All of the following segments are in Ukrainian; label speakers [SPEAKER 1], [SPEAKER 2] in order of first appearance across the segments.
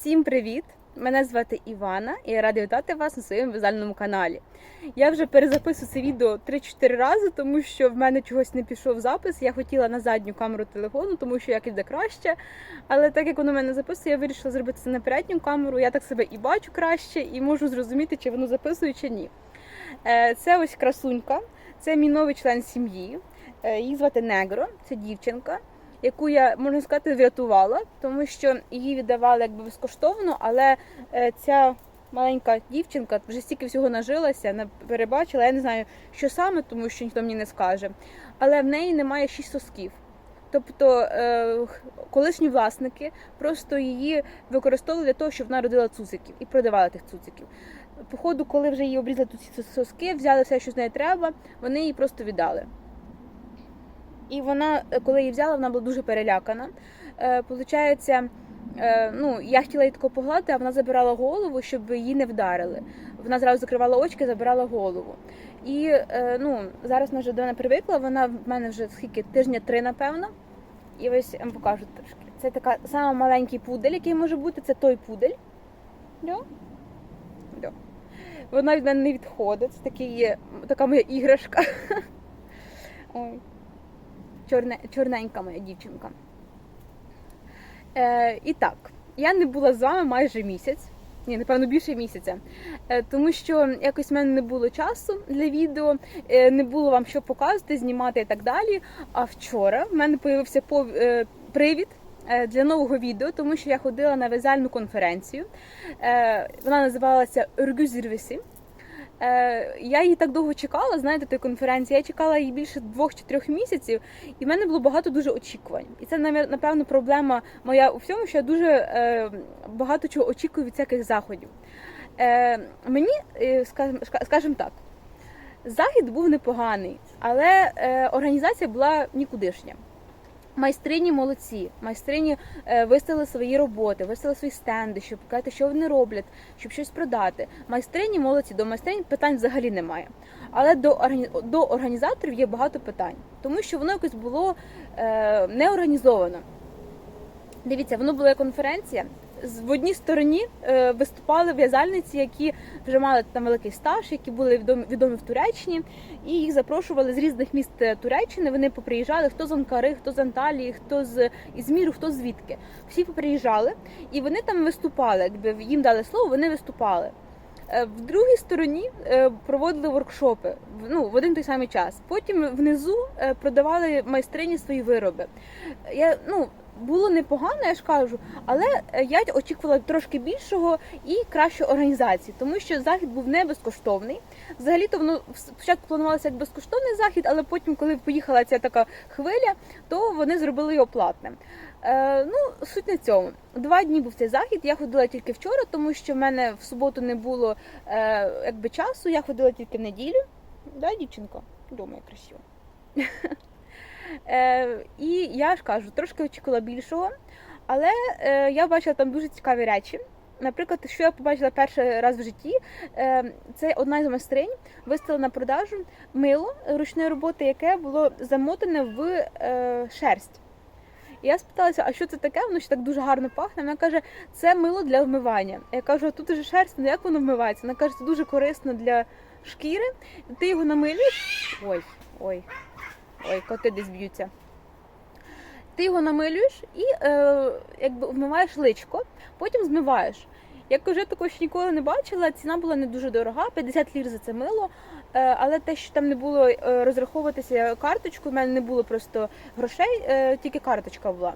[SPEAKER 1] Всім привіт! Мене звати Івана і я рада вітати вас на своєму в'язальному каналі. Я вже перезаписую це відео 3-4 рази, тому що в мене чогось не пішов запис. Я хотіла на задню камеру телефону, тому що як іде краще. Але так як воно в мене записує, я вирішила зробити це на передню камеру. Я так себе і бачу краще, і можу зрозуміти, чи воно записує, чи ні. Е, Це ось красунька, це мій новий член сім'ї. Е, Її звати Негро, це дівчинка яку я можна сказати врятувала, тому що її віддавали якби безкоштовно, але е, ця маленька дівчинка вже стільки всього нажилася, не перебачила. Я не знаю, що саме, тому що ніхто мені не скаже. Але в неї немає шість сосків. Тобто е, колишні власники просто її використовували для того, щоб вона родила цуциків і продавала тих цуциків. Походу, коли вже її обрізали тут ці соски, взяли все, що з неї треба, вони її просто віддали. І вона, е, коли її взяла, вона була дуже перелякана. Е, Получається, е, ну, я хотіла її тако погладити, а вона забирала голову, щоб її не вдарили. Вона зразу закривала очки, забирала голову. І ну, зараз вона вже до мене привикла, вона в мене вже скільки тижня три, напевно. І ось я вам покажу трошки. Це така сама маленький пудель, який може бути, це той пудель. Дьо. Дьо. Вона від мене не відходить. Це такий, така моя іграшка. Ой чорне, чорненька моя дівчинка. Е, і так, я не була з вами майже місяць. Ні, напевно, більше місяця. Е, тому що якось в мене не було часу для відео, е, не було вам що показувати, знімати і так далі. А вчора в мене появився е, привід для нового відео, тому що я ходила на вязальну конференцію. Вона називалася Örgüzirvesi. Е, Я її так довго чекала, знаєте, тої конференції. Я чекала її більше двох чи трьох місяців, і в мене було багато дуже очікувань. І це напевно проблема моя у всьому, що я дуже е, багато чого очікую від всяких заходів. Е, Мені, е, скажімо так, захід був непоганий, але е, організація була нікудишня. Майстрині молодці, майстрині е, виставили свої роботи, виставили свої стенди, щоб показати, що вони роблять, щоб щось продати. Майстрині молодці, до майстринь питань взагалі немає. Але до органі- до організаторів є багато питань, тому що воно якось було е, не організовано. Дивіться, воно була конференція. В одній стороні е, виступали в'язальниці, які вже мали там великий стаж, які були відомі, відомі в Туреччині, і їх запрошували з різних міст е, Туреччини. Вони поприїжджали, хто з Анкари, хто з Анталії, хто з Ізміру, хто звідки. Всі поприїжджали, і вони там виступали. Якби їм дали слово, вони виступали. Е, В другій стороні проводили воркшопи ну, в один той самий час. Потім внизу продавали майстрині свої вироби. Я, ну, було непогано, я ж кажу, але е, я очікувала трошки більшого і кращої організації, тому що захід був не безкоштовний. Взагалі-то воно спочатку планувалося як безкоштовний захід, але потім, коли поїхала ця така хвиля, то вони зробили його платним. Е, ну, суть на цьому. Два дні був цей захід. Я ходила тільки вчора, тому що в мене в суботу не було е, якби часу. Я ходила тільки в неділю. Да, дівчинка? Думаю, красиво. Е, і я ж кажу, трошки очікувала більшого, але е, я бачила там дуже цікаві речі. Наприклад, що я побачила перший раз в житті, е, це одна з майстринь виставила на продажу мило ручної роботи, яке було замотане в шерсть. І я спиталася, а що це таке? Воно ще так дуже гарно пахне. Вона каже, це мило для вмивання. Я кажу, а тут уже шерсть, ну як воно вмивається? Вона каже, це дуже корисно для шкіри. Ти його намилюєш. Ой, ой, ой, коти десь б'ються. Ти його намилюєш і е, якби вмиваєш личко, потім змиваєш. Як вже такого ще ніколи не бачила, ціна була не дуже дорога, 50 лір за це мило. Е, але те, що там не було е, розраховуватися карточкою, в мене не було просто грошей, е, тільки карточка була.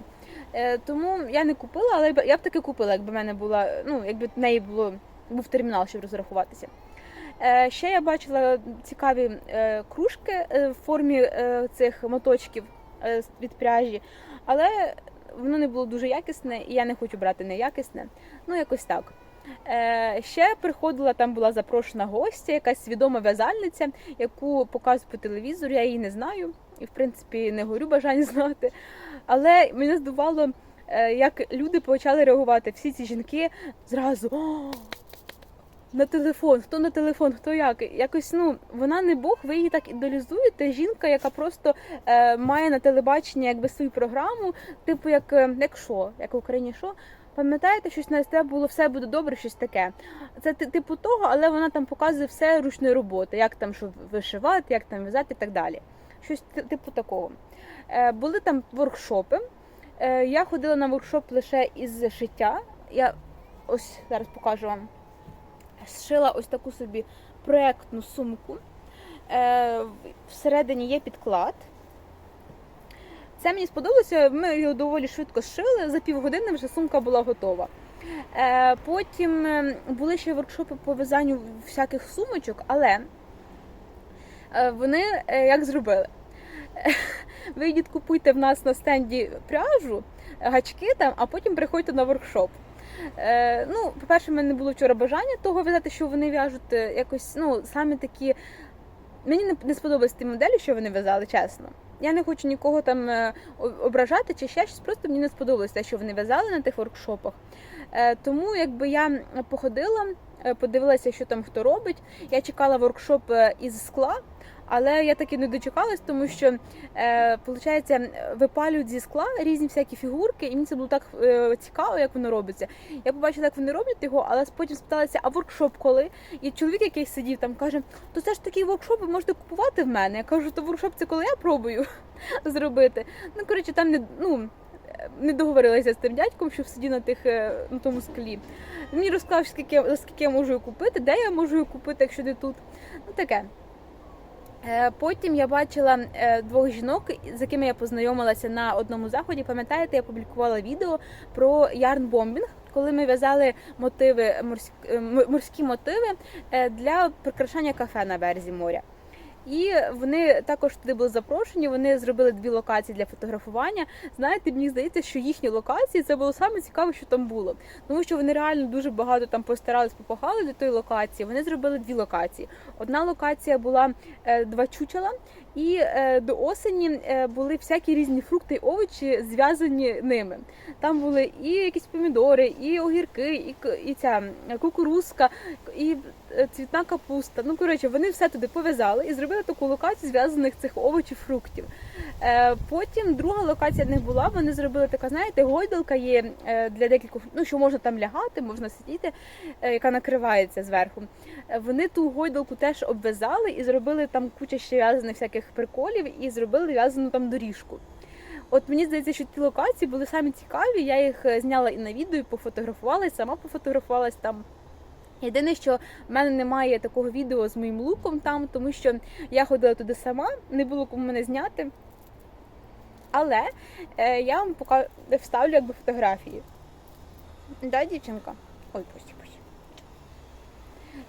[SPEAKER 1] Тому я не купила, але я б таки купила, якби в мене була, ну, якби в неї було, був термінал, щоб розрахуватися. Е, Ще я бачила цікаві е, кружки е, в формі цих моточків від пряжі, але воно не було дуже якісне, і я не хочу брати неякісне. Ну, якось так. Ще приходила, там була запрошена гостя, якась відома в'язальниця, яку показують по телевізору. Я її не знаю і, в принципі, не горю бажання знати. Але мене здивувало, е, як люди почали реагувати. Всі ці жінки зразу. «О, на телефон, хто на телефон, хто як. Якось ну вона не Бог, ви її так ідеалізуєте. Жінка, яка просто е, має на телебаченні якби свою програму, типу як, е, як що, як в Україні що. Пам'ятаєте, щось на СТ було все буде добре, щось таке. Це ти- типу того, але вона там показує все ручної роботи, як там що вишивати, як там в'язати і так далі. Щось типу такого. Е, були там воркшопи. Е, я ходила на воркшоп лише із шиття. Я ось зараз покажу вам. Зшила ось таку собі проектну сумку. Е, всередині є підклад. Це мені сподобалося. Ми його доволі швидко зшили. За півгодини вже сумка була готова. Е, Потім е, були ще воркшопи по в'язанню всяких сумочок, але вони як зробили? Ви йдіть купуйте в нас на стенді пряжу, гачки там, а потім приходьте на воркшоп. Е, ну, по-перше, в мене не було вчора бажання того в'язати, що вони в'яжуть е, якось, ну, саме такі. Мені не, сподобались ті моделі, що вони в'язали, чесно. Я не хочу нікого там е, ображати чи ще щось, просто мені не сподобалось те, що вони в'язали на тих воркшопах. Е, тому якби я походила, подивилася, що там хто робить. Я чекала воркшоп із скла, але я таки не дочекалась, тому що е, випалюють зі скла різні всякі фігурки, і мені це було так е, цікаво, як воно робиться. Я побачила, як вони роблять його, але потім спиталася, а воркшоп коли? І чоловік, який сидів там, каже: то це ж такий воркшоп, ви можете купувати в мене. Я кажу, то воркшоп це коли я пробую зробити. Ну коротше, там не ну. Не договорилася з тим дядьком, що сидів на тих е, на тому склі. Він мені розказав, скільки, скільки я можу купити, де я можу купити, якщо не тут. Ну таке. Е, Потім я бачила е, двох жінок, з якими я познайомилася на одному заході. Пам'ятаєте, я публікувала відео про ярнбомбінг, коли ми в'язали мотиви морські, е, морські мотиви для прикрашання кафе на березі моря. І вони також туди були запрошені. Вони зробили дві локації для фотографування. Знаєте, мені здається, що їхні локації це було саме цікаве, що там було. Тому що вони реально дуже багато там постарались, попахали до тої локації. Вони зробили дві локації. Одна локація була е, два чучела, і е, до осені е, були всякі різні фрукти і овочі зв'язані ними. Там були і якісь помідори, і огірки, і, і ця кукурузка, і е, цвітна капуста. Ну коротше, вони все туди пов'язали і зробили таку локацію зв'язаних цих овочів, фруктів. Потім друга локація них була. Вони зробили така, знаєте, гойдалка є для декількох, ну що можна там лягати, можна сидіти, яка накривається зверху. Вони ту гойдалку теж обв'язали і зробили там куча ще в'язаних всяких приколів, і зробили в'язану там доріжку. От мені здається, що ті локації були самі цікаві. Я їх е, зняла і на відео, і пофотографувала, і сама пофотографувалась там. Єдине, що в мене немає такого відео з моїм луком там, тому що я ходила туди сама, не було кому мене зняти. Але е, я вам пока вставлю якби фотографії. Да, дівчинка? Ой, пусті.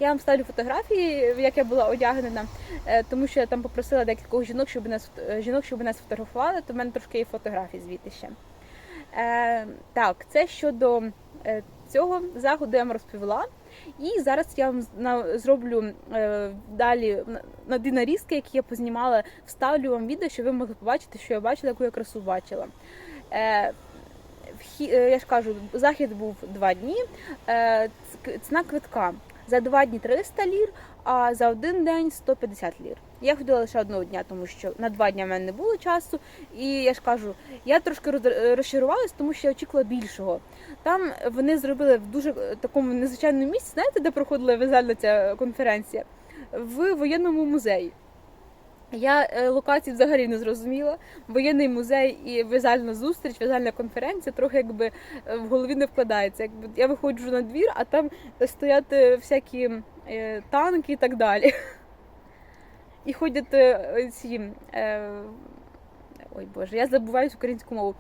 [SPEAKER 1] Я вам ставлю фотографії, як я була одягнена, е, тому що я там попросила декількох жінок, щоб нас е, жінок, щоб нас фотографували, то в мене трошки є фотографій звідти ще. Е, так, це щодо е, цього заходу я вам розповіла. І зараз я вам зроблю е, далі на- дві нарізки, які я познімала, вставлю вам відео, щоб ви могли побачити, що я бачила, яку я красу бачила. Е, я ж кажу, захід був два дні. Ціна квитка за два дні 300 лір, а за один день 150 лір. Я ходила лише одного дня, тому що на два дні в мене не було часу. І я ж кажу, я трошки роз- розчарувалась, тому що я очікувала більшого. Там вони зробили в дуже е, такому незвичайному місці, знаєте, де проходила вязальна ця конференція? В воєнному музеї. Я е, локації взагалі не зрозуміла. Воєнний музей і вязальна зустріч, вязальна конференція трохи якби е, в голові не вкладається. Якби я виходжу на двір, а там стоять е, всякі танки і так далі. І ходять ці. Ой Боже, я забуваю українську мову.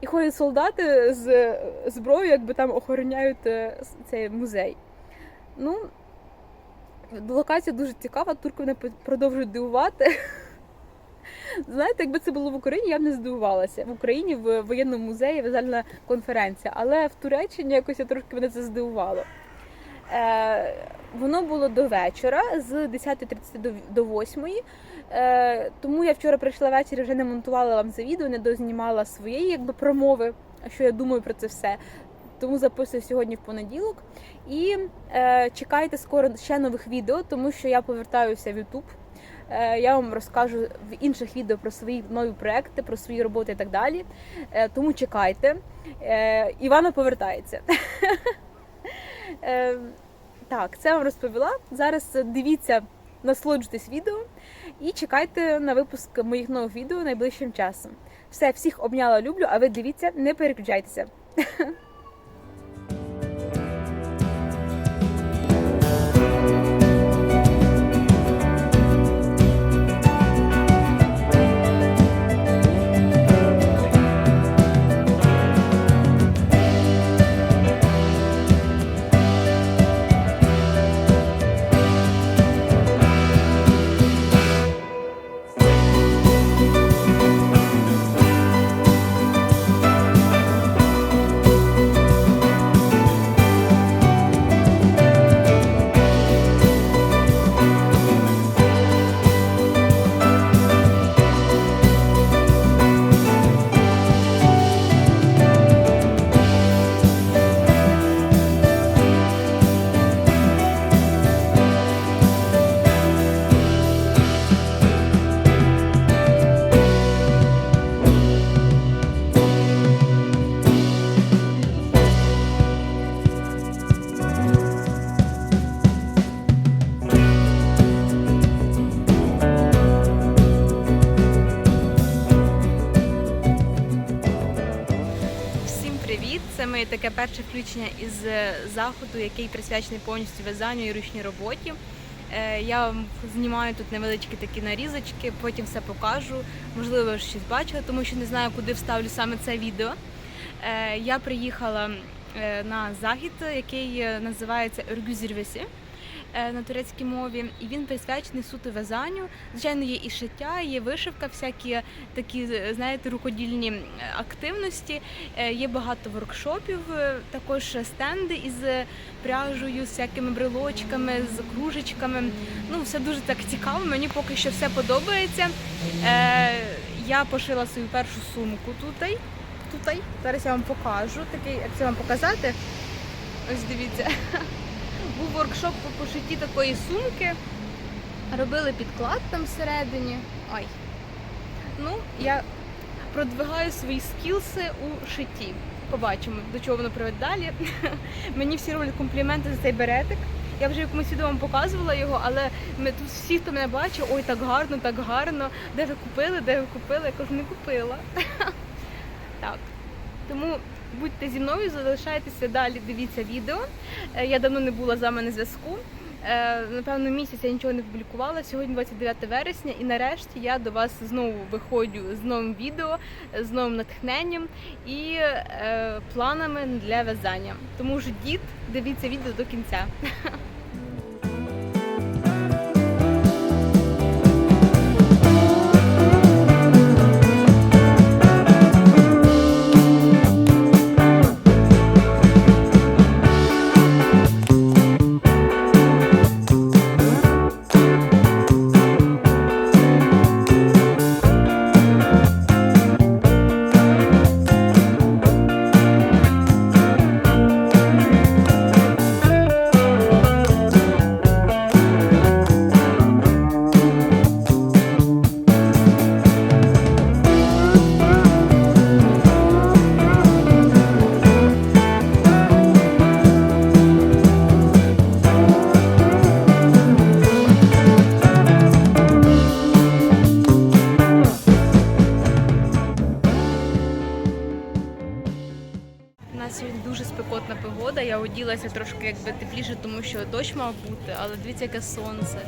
[SPEAKER 1] І ходять солдати з зброєю, якби там охороняють цей музей. Ну, локація дуже цікава, турки мене продовжують дивувати. Знаєте, якби це було в Україні, я б не здивувалася. В Україні в воєнному музеї вязальна конференція, але в Туреччині якось я трошки мене це здивувало. Е, воно було до вечора з 10.30 до, до 8. Е, тому я вчора прийшла ввечері, вже не монтувала вам це відео, не дознімала своєї якби, промови, що я думаю про це все. Тому записую сьогодні в понеділок. І е, чекайте скоро ще нових відео, тому що я повертаюся в YouTube. Е, Я вам розкажу в інших відео про свої нові проекти, про свої роботи і так далі. Е, Тому чекайте. Е, Івана повертається. Е, Так, це вам розповіла. Зараз дивіться, насолоджуйтесь відео і чекайте на випуск моїх нових відео найближчим часом. Все, всіх обняла, люблю, а ви дивіться, не переключайтеся. таке перше включення із е, заходу, який присвячений повністю в'язанню і ручній роботі. Е, Я знімаю тут невеличкі такі нарізочки, потім все покажу. Можливо, щось бачили, тому що не знаю, куди вставлю саме це відео. Е, Я приїхала на захід, який називається Örgüzirvesi е, на турецькій мові, і він присвячений суто в'язанню. Звичайно, є і шиття, є вишивка, всякі такі, е, знаєте, рукодільні е, активності. Е, Є багато воркшопів, е, також стенди із е, пряжею, з всякими брелочками, з кружечками. Ну, все дуже так цікаво. Мені поки що все подобається. Е, Я пошила свою першу сумку тутай. Тутай. Зараз я вам покажу. Такий, як це вам показати? Ось дивіться. Був воркшоп по пошитті такої сумки. Робили підклад там всередині. Ай. Ну, я продвигаю свої скілси у шитті. Побачимо, до чого воно приведе далі. Мені всі роблять компліменти за цей беретик. Я вже якомусь відео вам показувала його, але ми тут всі, хто мене бачить, ой, так гарно, так гарно. Де ви купили, де ви купили? Я кажу, не купила. Так. Тому будьте зі мною, залишайтеся далі, дивіться відео. Е, Я давно не була з вами на зв'язку. Е, Напевно, місяць я нічого не публікувала. Сьогодні 29 вересня, і нарешті я до вас знову виходжу з новим відео, з новим натхненням і е, планами для в'язання. Тому дід, дивіться відео до кінця. сьогодні дуже спекотна погода. Я оділася трошки якби тепліше, тому що дощ мав бути, але дивіться, яке сонце.